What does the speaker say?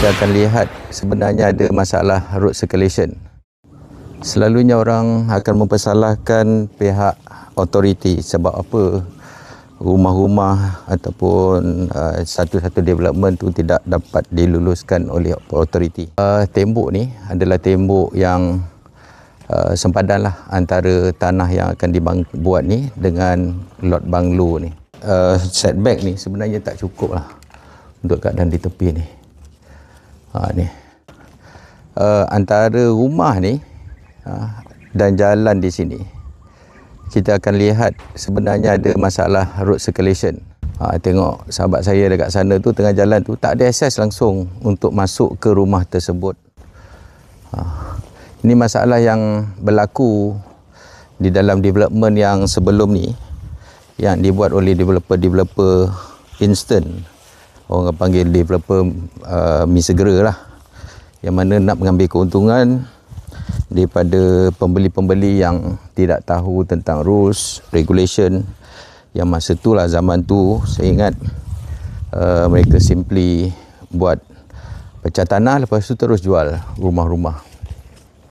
kita akan lihat sebenarnya ada masalah road circulation. Selalunya orang akan mempersalahkan pihak authority sebab apa rumah-rumah ataupun uh, satu-satu development tu tidak dapat diluluskan oleh authority. Uh, tembok ni adalah tembok yang uh, sempadan lah antara tanah yang akan dibuat ni dengan lot banglo ni. Uh, setback ni sebenarnya tak cukup lah untuk keadaan di tepi ni. Ha, ni. Uh, antara rumah ni uh, dan jalan di sini kita akan lihat sebenarnya ada masalah road circulation. Ha, tengok sahabat saya dekat sana tu tengah jalan tu tak ada akses langsung untuk masuk ke rumah tersebut. Ha, ini masalah yang berlaku di dalam development yang sebelum ni yang dibuat oleh developer-developer instant. Orang panggil developer uh, mi segera lah. Yang mana nak mengambil keuntungan daripada pembeli-pembeli yang tidak tahu tentang rules, regulation yang masa tu lah zaman tu saya ingat uh, mereka simply buat pecah tanah lepas tu terus jual rumah-rumah